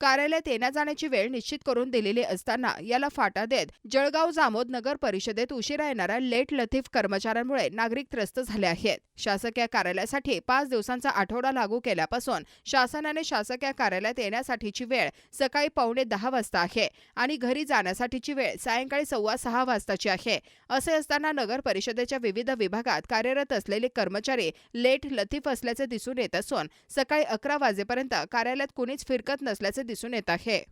कार्यालयात येण्या जाण्याची वेळ निश्चित करून दिलेली असताना याला फाटा देत जळगाव जामोद नगर परिषदेत उशिरा येणाऱ्या लेट लतीफ कर्मचाऱ्यांमुळे नागरिक त्रस्त झाले आहेत. शासकीय कार्यालयासाठी पाच दिवसांचा आठवडा लागू केल्यापासून शासनाने शासकीय कार्यालयात येण्यासाठीची वेळ सकाळी पावणे दहा वाजता आहे आणि घरी जाण्यासाठीची वेळ सायंकाळी सव्वा सहा वाजताची आहे. असे असताना नगर परिषदेच्या विविध विभागात कार्यरत असलेले कर्मचारी लेट लतीफ असल्याचे दिसून येत असून सकाळी अकरा वाजेपर्यंत कार्यालयात कुणीच फिरकत नसल्याचे दिसून येत आहे